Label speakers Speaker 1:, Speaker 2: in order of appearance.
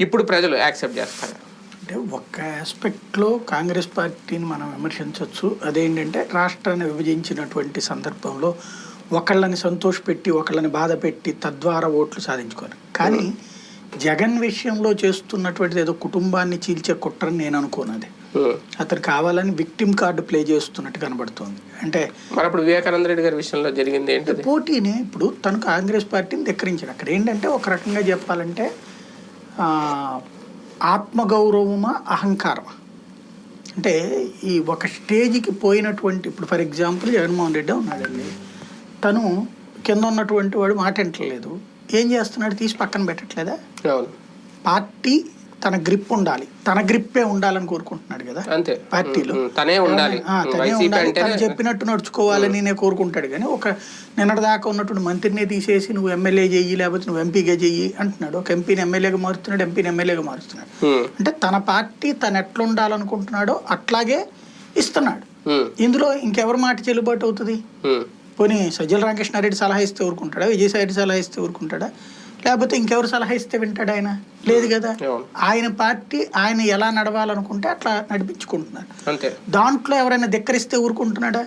Speaker 1: ఇప్పుడు ప్రజలు యాక్సెప్ట్ చేస్తారు.
Speaker 2: అంటే ఒక్క ఆస్పెక్ట్లో కాంగ్రెస్ పార్టీని మనం విమర్శించవచ్చు. అదేంటంటే రాష్ట్రాన్ని విభజించినటువంటి సందర్భంలో ఒకళ్ళని సంతోషపెట్టి ఒకళ్ళని బాధ పెట్టి తద్వారా ఓట్లు సాధించుకోరు కానీ జగన్ విషయంలో చేస్తున్నటువంటిది ఏదో కుటుంబాన్ని చీల్చే కుట్రని నేను అనుకోనది
Speaker 1: ఉమ్.
Speaker 2: అతను కావాలని విక్టిమ్ కార్డు ప్లే చేస్తున్నట్టు కనబడుతోంది. అంటే
Speaker 1: అప్పుడు వివేకానంద రెడ్డి గారి విషయంలో జరిగింది
Speaker 2: పోటీని ఇప్పుడు తను కాంగ్రెస్ పార్టీని ధిక్కరించాడు. అక్కడ ఏంటంటే ఒక రకంగా చెప్పాలంటే ఆత్మగౌరవమా అహంకారమా? అంటే ఈ ఒక స్టేజ్కి పోయినటువంటి ఇప్పుడు ఫర్ ఎగ్జాంపుల్ జగన్మోహన్ రెడ్డి ఉన్నాడండి. తను కింద ఉన్నటువంటి వాడు మాట వింటలేదు ఏం చేస్తున్నాడు? తీసి పక్కన పెట్టట్లేదా? పార్టీ తన గ్రిప్ ఉండాలి. తన గ్రిప్పే ఉండాలని కోరుకుంటున్నాడు కదా
Speaker 1: అంతే.
Speaker 2: పార్టీలో.
Speaker 1: తనే ఉండాలి.
Speaker 2: తనే ఉండాలి. తను చెప్పినట్టు నడుచుకోవాలని నేను కోరుకుంటాడు కానీ ఒక నిన్నటిదాకా ఉన్నటువంటి మంత్రిని తీసేసి నువ్వు ఎమ్మెల్యే చెయ్యి లేకపోతే నువ్వు ఎంపీగా చెయ్యి అంటున్నాడు. ఒక ఎంపీని ఎమ్మెల్యేగా మారుస్తున్నాడు ఎంపీని ఎమ్మెల్యేగా మారుస్తున్నాడు. అంటే తన పార్టీ తను ఎట్లా ఉండాలనుకుంటున్నాడో అట్లాగే ఇస్తున్నాడు. ఇందులో ఇంకెవరి మాట చెల్లుబాటు అవుతుంది? పోనీ సజ్జల రామకృష్ణారెడ్డి సలహా ఇస్తే ఊరుకుంటాడా? విజయసాయి రెడ్డి సలహా ఇస్తే ఊరుకుంటాడా? లేకపోతే ఇంకెవరు సలహా ఇస్తే వింటాడు ఆయన? లేదు కదా. ఆయన పార్టీ ఆయన ఎలా నడవాలనుకుంటే అట్లా నడిపించుకుంటున్నాడు. దాంట్లో ఎవరైనా ధిక్కరిస్తే ఊరుకుంటున్నాడా.